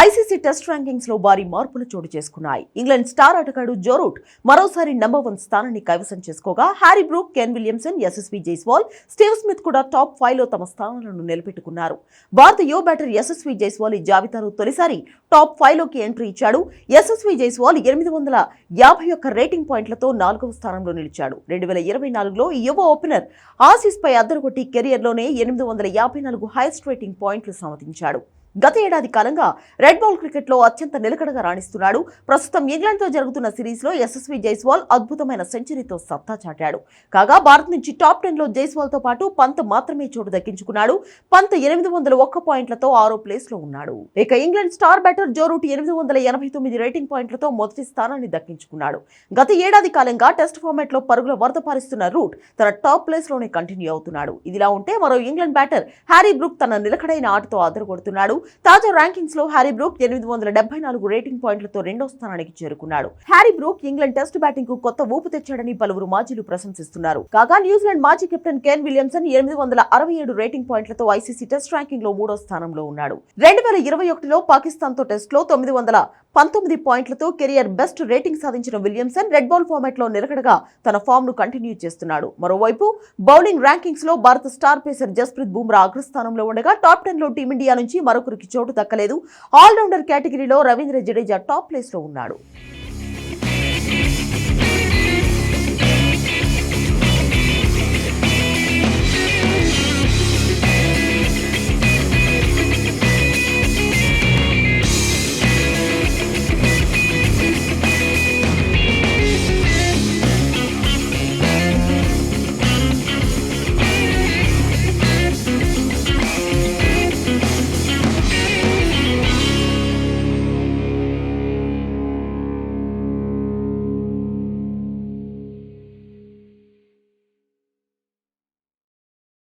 ICC test ర్యాంకింగ్స్లో భారీ మార్పులు చోటు చేసుకున్నాయి. ఇంగ్లాండ్ స్టార్ ఆటగాడు జోరూట్ మరోసారి నంబర్ వన్ స్థానాన్ని కైవసం చేసుకోగా Harry Brook Ken Williamson Yashasvi Jaiswal Steve Smith కూడా టాప్ ఫైవ్లో తమ స్థానాలను నిలబెట్టుకున్నారు. భారత యువ బ్యాటర్ యశస్వి జైస్వాల్ ఈ జాబితాలో తొలిసారి టాప్ ఫైవ్లోకి ఎంట్రీ ఇచ్చాడు. యశస్వి జైస్వాల్ ఎనిమిది వందల యాభై ఒక్క రేటింగ్ పాయింట్లతో నాలుగవ స్థానంలో నిలిచాడు. రెండు వేల ఇరవై నాలుగులో ఈ యువ ఓపెనర్ ఆసీస్ పై అద్దరుకొట్టి కెరియర్లోనే ఎనిమిది వందల యాభై నాలుగు హైయెస్ట్ రేటింగ్ పాయింట్లు సమతించాడు గత ఏడాది కాలంగా రెడ్ బాల్ క్రికెట్లో అత్యంత నిలకడగా రాణిస్తున్నాడు. ప్రస్తుతం ఇంగ్లాండ్తో జరుగుతున్న సిరీస్లో యశస్వి జైస్వాల్ అద్భుతమైన సెంచరీతో సత్తా చాటాడు. కాగా భారత్ నుంచి టాప్ టెన్లో జైస్వాల్తో పాటు పంత్ మాత్రమే చోటు దక్కించుకున్నాడు. పంత్ ఎనిమిది వందల ఒక్క పాయింట్లతో ఆరో ప్లేస్లో ఉన్నాడు. ఇక England star batter Joe Root ఎనిమిది వందల ఎనభై తొమ్మిది రేటింగ్ పాయింట్లతో మొదటి స్థానాన్ని దక్కించుకున్నాడు. గత ఏడాది కాలంగా టెస్ట్ ఫార్మాట్లో పరుగుల వరద పారిస్తున్న రూట్ తన టాప్ ప్లేస్లోనే కంటిన్యూ అవుతున్నాడు. ఇదిలా ఉంటే మరో ఇంగ్లాండ్ బ్యాటర్ హ్యారీ బ్రూక్ తన నిలకడైన ఆటతో అదరగొడుతున్నాడు తాజా ర్యాంకింగ్స్లో హ్యారీ బ్రూక్ ఎనిమిది వందల డెబ్బై నాలుగు రేటింగ్ పాయింట్లతో రెండో స్థానానికి చేరుకున్నాడు. హ్యారీ బ్రూక్ ఇంగ్లాండ్ టెస్ట్ బ్యాటింగ్కు కొత్త ఊపు తెచ్చాడని పలువురు మాజీలు ప్రశంసిస్తున్నారు. కాగా న్యూజిలాండ్ మాజీ కెప్టెన్ కేన్ విలియమ్సన్ ఎనిమిది వందల అరవై ఏడు రేటింగ్ పాయింట్లతో ఐసీసీ టెస్ట్ ర్యాంకింగ్లో మూడో స్థానంలో ఉన్నాడు. రెండు వేల ఇరవై ఒకటిలో పాకిస్తాన్తో టెస్ట్లో తొమ్మిది వందల పంతొమ్మిది పాయింట్లతో కెరియర్ బెస్ట్ రేటింగ్ సాధించిన విలియమ్సన్ రెడ్ బాల్ ఫార్మాట్లో నిలకడగా తన ఫామ్ను కంటిన్యూ చేస్తున్నాడు. మరోవైపు బౌలింగ్ ర్యాంకింగ్స్లో భారత స్టార్ పేసర్ జస్ప్రీత్ బుమ్రా అగ్రస్థానంలో ఉండగా టాప్ టెన్లో టీమిండియా నుంచి మరొకరు మరొకరికి చోటు దక్కలేదు. ఆల్రౌండర్ కేటగిరీలో రవీంద్ర జడేజా టాప్ ప్లేస్లో ఉన్నాడు.